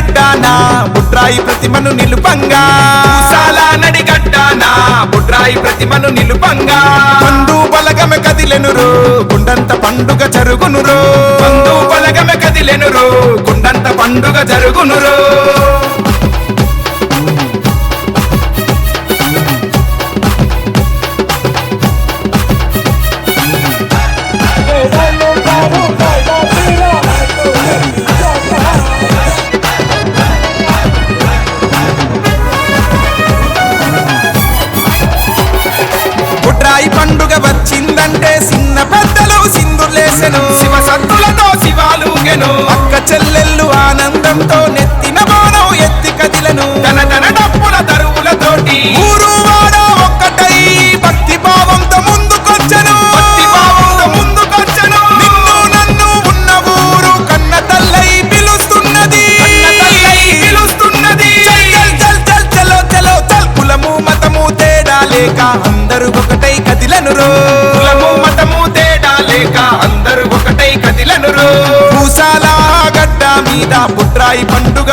గడ్డానా బుట్రాయి ప్రతిమను నిలుపంగా. సాలా నడిగడ్డానా బుడ్రాయి ప్రతిమను నిలుపంగా. పండు బలగమె కదిలెనురో గుండంత పండుగ జరుగునురో. బంధు బలగమె కదిలెనురో గుండంత పండుగ జరుగునురో. లేక అందరూ ఒకటై కదిలను రో మతము తేడా లేక అందరూ ఒకటై కదిలనురో. పూసాల గడ్డ మీద పుట్రాయి పండుగ